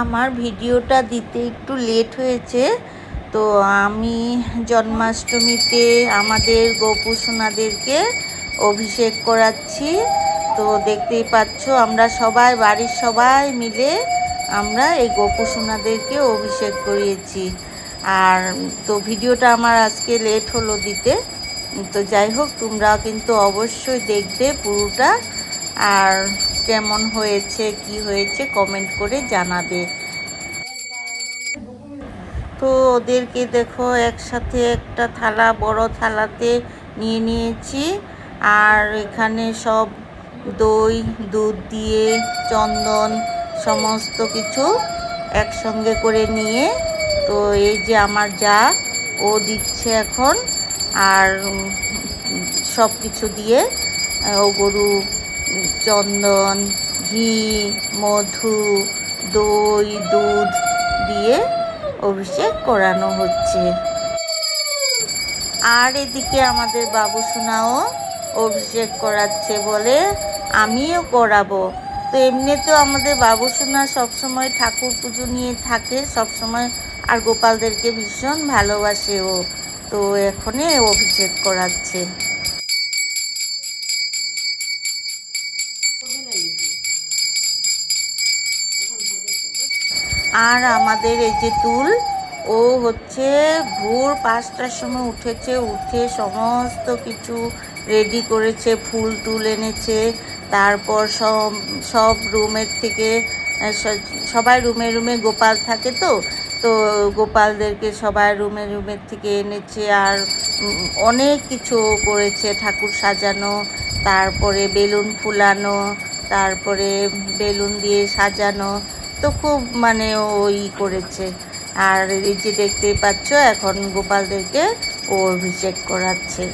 আমার ভিডিওটা দিতে একটু লেট হয়েছে। তো আমি জন্মাষ্টমীতে আমাদের গোপু সোনাদেরকে অভিষেক করাচ্ছি। তো দেখতেই পাচ্ছ, আমরা সবাই, বাড়ির সবাই মিলে আমরা এই গোপু সোনাদেরকে অভিষেক করিয়েছি। আর তো ভিডিওটা আমার আজকে লেট হলো দিতে। তো যাই হোক তোমরা কিন্তু অবশ্যই দেখবে পুরোটা। আর কেমন হয়েছে, কি হয়েছে কমেন্ট করে জানাবে। তো ওদেরকে দেখো, একসাথে একটা থালা, বড় থালাতে নিয়ে নিয়েছি। আর এখানে সব দই, দুধ দিয়ে, চন্দন, সমস্ত কিছু একসঙ্গে করে নিয়ে, তো এই যে আমার যা, ও দিচ্ছে এখন। আর সব কিছু দিয়ে, ও গরু চন্দন, ঘি, মধু, দই, দুধ দিয়ে অভিষেক করানো হচ্ছে। আর এদিকে আমাদের বাবু সোনাও অভিষেক করাচ্ছে বলে আমিও করাবো। তো এমনিতেও আমাদের বাবু সোনা সবসময় ঠাকুর পুজো নিয়ে থাকে, সবসময় আর গোপালদেরকে ভীষণ ভালোবাসে ও। তো এখনই অভিষেক করাচ্ছে। আর আমাদের এই যে তুল, ও হচ্ছে ভোর পাঁচটার সময় উঠেছে, উঠে সমস্ত কিছু রেডি করেছে, ফুল টুল এনেছে, তারপর সব সব রুমের থেকে সবাই রুমে রুমে গোপাল থাকে তো তো গোপালদেরকে সবাই রুমে রুমের থেকে এনেছে আর অনেক কিছু করেছে, ঠাকুর সাজানো, তারপরে বেলুন ফুলানো, তারপরে বেলুন দিয়ে সাজানো তো খুব মানে ওই করেছে। আর এই যে দেখতেই পাচ্ছ, এখন গোপালদেরকে ও অভিষেক করাচ্ছে।